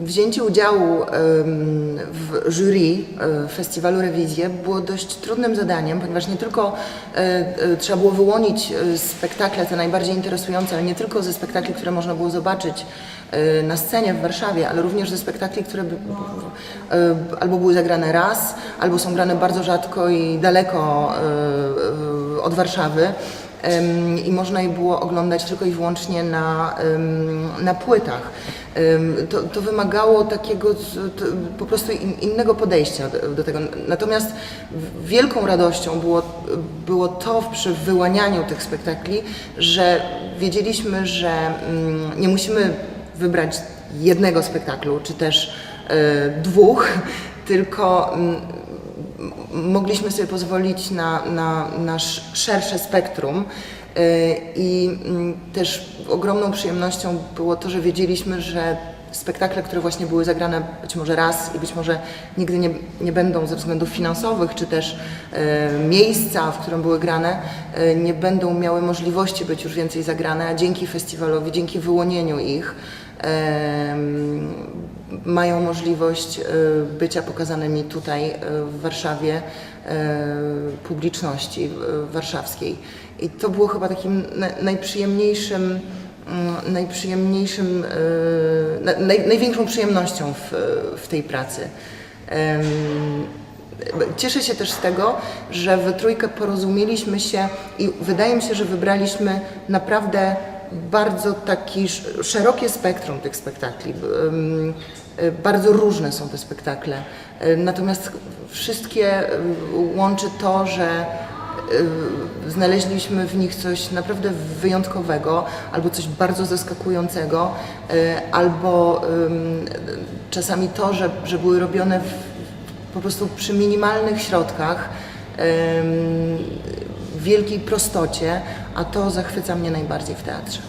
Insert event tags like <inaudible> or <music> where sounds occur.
wzięcie udziału w jury festiwalu Rewizje było dość trudnym zadaniem, ponieważ nie tylko e, e, trzeba było wyłonić e, spektakle te najbardziej interesujące, ale nie tylko ze spektakli, które można było zobaczyć na scenie w Warszawie, ale również ze spektakli, które albo były zagrane raz, albo są grane bardzo rzadko i daleko od Warszawy. I można je było oglądać tylko i wyłącznie na, na płytach. To, to wymagało takiego z- t- po prostu in, innego podejścia do, tego. Natomiast wielką radością było, było to przy wyłanianiu tych spektakli, że wiedzieliśmy, że mm, nie musimy wybrać jednego spektaklu, czy też e, dwóch, <laughs> tylko mm, mogliśmy sobie pozwolić na, na, na sz- szersze spektrum. y, I mm, też ogromną przyjemnością było to, że wiedzieliśmy, że spektakle, które właśnie były zagrane być może raz i być może nigdy nie, nie będą ze względów finansowych, czy też e, miejsca, w którym były grane, e, nie będą miały możliwości być już więcej zagrane, a dzięki festiwalowi, dzięki wyłonieniu ich, mają możliwość e, bycia pokazanymi tutaj e, w Warszawie e, publiczności warszawskiej. I to było chyba takim na- najprzyjemniejszym, mm, najprzyjemniejszym, na- naj, największą przyjemnością w, w tej pracy. Cieszę się też z tego, że we trójkę porozumieliśmy się i wydaje mi się, że wybraliśmy naprawdę bardzo taki sz- szerokie spektrum tych spektakli. Y, Bardzo różne są te spektakle. Y, Natomiast wszystkie y, łączy to, że znaleźliśmy w nich coś naprawdę wyjątkowego, albo coś bardzo zaskakującego, albo czasami to, że, że były robione w, po prostu przy minimalnych środkach, wielkiej prostocie, a to zachwyca mnie najbardziej w teatrze.